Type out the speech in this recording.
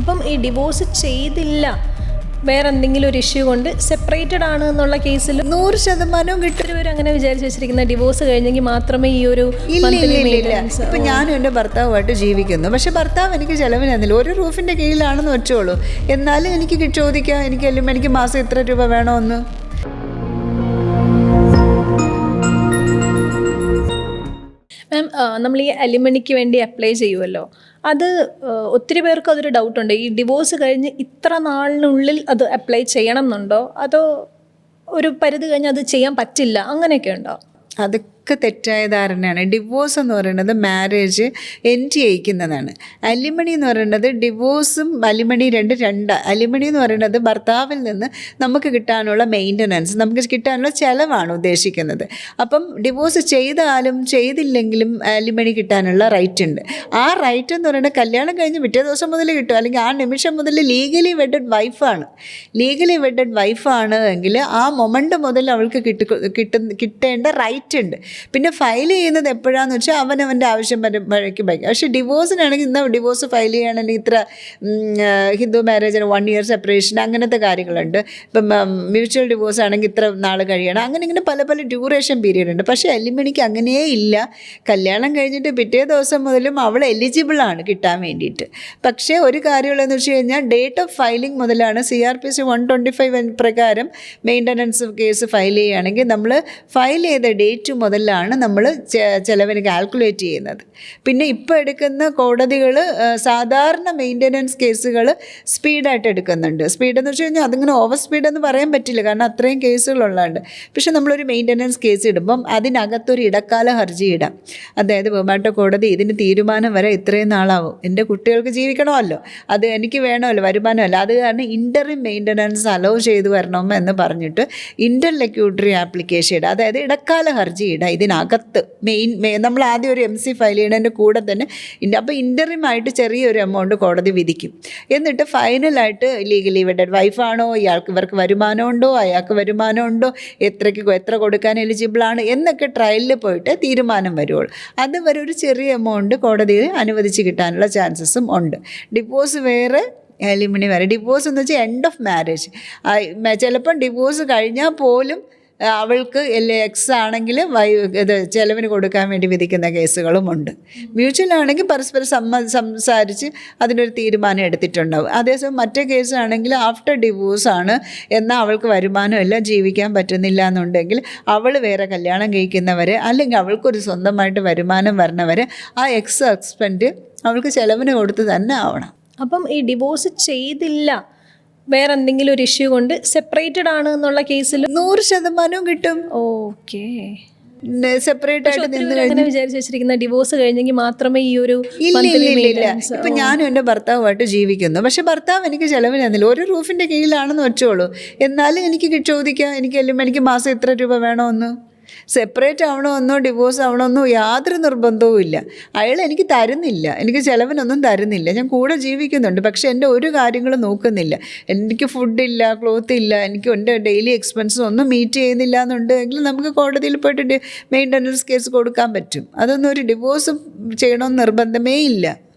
അപ്പം ഈ ഡിവോഴ്സ് ചെയ്തില്ല. വേറെ എന്തെങ്കിലും ഒരു ഇഷ്യൂ കൊണ്ട് സെപ്പറേറ്റഡ് ആണ് എന്നുള്ള കേസിൽ നൂറ് ശതമാനവും കിട്ടരുവർ അങ്ങനെ വിചാരിച്ചു വെച്ചിരിക്കുന്ന ഡിവോഴ്സ് കഴിഞ്ഞെങ്കിൽ മാത്രമേ ഈ ഒരു ഇപ്പം ഞാനും എന്റെ ഭർത്താവുമായിട്ട് ജീവിക്കുന്നു. പക്ഷെ ഭർത്താവ് എനിക്ക് ചെലവിന് തന്നില്ല ഒരു റൂഫിന്റെ കീഴിലാണെന്ന് വെച്ചോളൂ. എന്നാലും എനിക്ക് ചോദിക്കാം. എനിക്ക് എനിക്ക് മാസം ഇത്ര രൂപ വേണമെന്ന് മാം നമ്മൾ ഈ അലിമണിക്ക് വേണ്ടി അപ്ലൈ ചെയ്യുമല്ലോ അത് ഒത്തിരി പേർക്ക് അതൊരു ഡൗട്ടുണ്ട്. ഈ ഡിവോഴ്സ് കഴിഞ്ഞ് ഇത്ര നാളിനുള്ളിൽ അത് അപ്ലൈ ചെയ്യണം എന്നുണ്ടോ? അതോ ഒരു പരിധി കഴിഞ്ഞ് അത് ചെയ്യാൻ പറ്റില്ല? അങ്ങനെയൊക്കെ ഉണ്ടോ? അതൊക്കെ തെറ്റായ ധാരണയാണ്. ഡിവോഴ്സ് എന്ന് പറയുന്നത് മാരേജ് എൻഡ് ചെയ്യിക്കുന്നതാണ് അലിമണി എന്ന് പറയുന്നത് ഡിവോഴ്സും അലിമണി രണ്ട് രണ്ട് അലിമണി എന്ന് പറയുന്നത് ഭർത്താവിൽ നിന്ന് നമുക്ക് കിട്ടാനുള്ള മെയിന്റനൻസ് നമുക്ക് കിട്ടാനുള്ള ചിലവാണ് ഉദ്ദേശിക്കുന്നത്. അപ്പം ഡിവോഴ്സ് ചെയ്താലും ചെയ്തില്ലെങ്കിലും അലിമണി കിട്ടാനുള്ള റൈറ്റ് ഉണ്ട്. ആ റൈറ്റ് എന്ന് പറയുന്നത് കല്യാണം കഴിഞ്ഞ് പിറ്റേ ദിവസം മുതൽ കിട്ടും. അല്ലെങ്കിൽ ആ നിമിഷം മുതൽ ലീഗലി വെഡഡ് വൈഫാണ് ലീഗലി വെഡഡ് വൈഫാണ് എങ്കിൽ ആ മൊമെന്റ് മുതൽ അവൾക്ക് കിട്ടി കിട്ടുന്ന കിട്ടേണ്ട റൈറ്റ് ഉണ്ട്. പിന്നെ ഫയൽ ചെയ്യുന്നത് എപ്പോഴാന്ന് വെച്ചാൽ അവനവന്റെ ആവശ്യം വരുമ്പോഴേക്കും ഭയങ്കര പക്ഷേ ഡിവോഴ്സിനാണെങ്കിൽ ഇന്ന് ഡിവോഴ്സ് ഫയൽ ചെയ്യുകയാണെങ്കിൽ ഇത്ര ഹിന്ദു മാരേജിന് വൺ ഇയർ സെപ്പറേഷൻ അങ്ങനത്തെ കാര്യങ്ങളുണ്ട്. ഇപ്പം മ്യൂച്വൽ ഡിവോഴ്സ് ആണെങ്കിൽ ഇത്ര നാൾ കഴിയണം. അങ്ങനെ ഇങ്ങനെ പല പല ഡ്യൂറേഷൻ പീരീഡ് ഉണ്ട്. പക്ഷേ എല്ലിമണിക്ക് അങ്ങനെയേ ഇല്ല. കല്യാണം കഴിഞ്ഞിട്ട് പിറ്റേ ദിവസം മുതലും അവൾ എലിജിബിൾ ആണ് കിട്ടാൻ വേണ്ടിയിട്ട്. പക്ഷേ ഒരു കാര്യമുള്ളതെന്ന് വെച്ച് കഴിഞ്ഞാൽ ഡേറ്റ് ഓഫ് ഫയലിംഗ് മുതലാണ് C R P C one twenty five പ്രകാരം മെയിന്റനൻസ് കേസ് ഫയൽ ചെയ്യുകയാണെങ്കിൽ നമ്മൾ ഫയൽ ചെയ്ത ഡേറ്റ് മുതലാണ് നമ്മൾ ചിലവിന് കാൽക്കുലേറ്റ് ചെയ്യുന്നത്. പിന്നെ ഇപ്പോൾ എടുക്കുന്ന കോടതികൾ സാധാരണ മെയിന്റനൻസ് കേസുകൾ സ്പീഡായിട്ട് എടുക്കുന്നുണ്ട്. സ്പീഡെന്ന് വെച്ച് കഴിഞ്ഞാൽ അതിങ്ങനെ ഓവർ സ്പീഡെന്ന് പറയാൻ പറ്റില്ല കാരണം അത്രയും കേസുകളുള്ളതുണ്ട് പക്ഷെ നമ്മളൊരു മെയിന്റനൻസ് കേസ് ഇടുമ്പം അതിനകത്തൊരു ഇടക്കാല ഹർജി ഇടാം. അതായത് ബഹുമാനപ്പെട്ട കോടതി ഇതിന് തീരുമാനം വരെ ഇത്രയും നാളാവും. എന്റെ കുട്ടികൾക്ക് ജീവിക്കണമല്ലോ. അത് എനിക്ക് വേണമല്ലോ വരുമാനമല്ല. അത് കാരണം ഇന്ററിം മെയിന്റനൻസ് അലോ ചെയ്തു വരണം എന്ന് പറഞ്ഞിട്ട് ഇന്റർലെക്യൂട്ടറി ആപ്ലിക്കേഷൻ ഇടുക അതായത് ഇടക്കാല ഹർജി ഇടുക ഇതിനകത്ത്. മെയിൻ നമ്മൾ ആദ്യം ഒരു എം സി ഫയൽ ചെയ്യുന്നതിന്റെ കൂടെ തന്നെ അപ്പോൾ ഇന്ററിമായിട്ട് ചെറിയൊരു എമൗണ്ട് കോടതി വിധിക്കും. എന്നിട്ട് ഫൈനലായിട്ട് ലീഗലി വെഡഡ് വൈഫാണോ ഇയാൾക്ക് ഇവർക്ക് വരുമാനമുണ്ടോ അയാൾക്ക് വരുമാനമുണ്ടോ എത്രയ്ക്ക് എത്ര കൊടുക്കാൻ എലിജിബിളാണ് എന്നൊക്കെ ട്രയലിൽ പോയിട്ട് തീരുമാനം വരുവുള്ളൂ അതുവരെ ഒരു ചെറിയ എമൗണ്ട് കോടതിയിൽ അനുവദിച്ച് കിട്ടാനുള്ള ചാൻസസും ഉണ്ട്. ഡിവോഴ്സ് വേറെ എലിമിനി വരെ ഡിവോഴ്സ് എന്ന് വെച്ചാൽ എൻഡ് ഓഫ് മാരേജ് ചിലപ്പം ഡിവോഴ്സ് കഴിഞ്ഞാൽ പോലും അവൾക്ക് എക്സ് ആണെങ്കിൽ വൈ ഇത് ചെലവിന് കൊടുക്കാൻ വേണ്ടി വിധിക്കുന്ന കേസുകളുമുണ്ട് മ്യൂച്വൽ ആണെങ്കിൽ പരസ്പരം സമ്മ സംസാരിച്ച് അതിനൊരു തീരുമാനം എടുത്തിട്ടുണ്ടാവും. അതേസമയം മറ്റേ കേസാണെങ്കിൽ ആഫ്റ്റർ ഡിവോഴ്സ് ആണ് എന്നാൽ അവൾക്ക് വരുമാനമില്ല ജീവിക്കാൻ പറ്റുന്നില്ല എന്നുണ്ടെങ്കിൽ അവൾ വേറെ കല്യാണം കഴിക്കുന്നവരെ അല്ലെങ്കിൽ അവൾക്കൊരു സ്വന്തമായിട്ട് വരുമാനം വരണവരെ ആ എക്സ് എക്സ്പെൻഡ് അവൾക്ക് ചിലവിന് കൊടുത്ത് തന്നെ ആവണം. അപ്പം ഈ ഡിവോഴ്സ് ചെയ്തില്ല വേറെ എന്തെങ്കിലും ഒരു ഇഷ്യൂ കൊണ്ട് സെപ്പറേറ്റഡ് ആണ് എന്നുള്ള കേസിൽ നൂറ് ശതമാനവും കിട്ടും. ഓക്കെ സെപ്പറേറ്റ് ആയിട്ട് നിന്ന് അങ്ങനെ വിചാരിച്ച് വെച്ചിരിക്കുന്ന ഡിവോഴ്സ് കഴിഞ്ഞെങ്കിൽ മാത്രമേ ഈ ഒരു ഇല്ല ഇപ്പൊ ഞാനും എന്റെ ഭർത്താവുമായിട്ട് ജീവിക്കുന്നു. പക്ഷെ ഭർത്താവ് എനിക്ക് ചെലവിന് തന്നില്ല ഒരു റൂഫിന്റെ കീഴിലാണെന്ന് വെച്ചോളൂ. എന്നാലും എനിക്ക് ചോദിക്കാം എനിക്ക് എനിക്ക് മാസം ഇത്ര രൂപ വേണമെന്ന് സെപ്പറേറ്റ് ആവണമെന്നോ ഡിവോഴ്സ് ആവണമെന്നോ യാതൊരു നിർബന്ധവും ഇല്ല. അയാൾ എനിക്ക് തരുന്നില്ല. എനിക്ക് ചിലവിനൊന്നും തരുന്നില്ല. ഞാൻ കൂടെ ജീവിക്കുന്നുണ്ട്. പക്ഷേ എന്റെ ഒരു കാര്യങ്ങളും നോക്കുന്നില്ല. എനിക്ക് ഫുഡില്ല ക്ലോത്ത് ഇല്ല എനിക്ക് എന്റെ ഡെയിലി എക്സ്പെൻസും ഒന്നും മീറ്റ് ചെയ്യുന്നില്ല എന്നുണ്ടെങ്കിൽ നമുക്ക് കോടതിയിൽ പോയിട്ട് മെയിന്റനൻസ് കേസ് കൊടുക്കാൻ പറ്റും. അതൊന്നും ഒരു ഡിവോഴ്സ് ചെയ്യണമെന്ന് നിർബന്ധമേ ഇല്ല.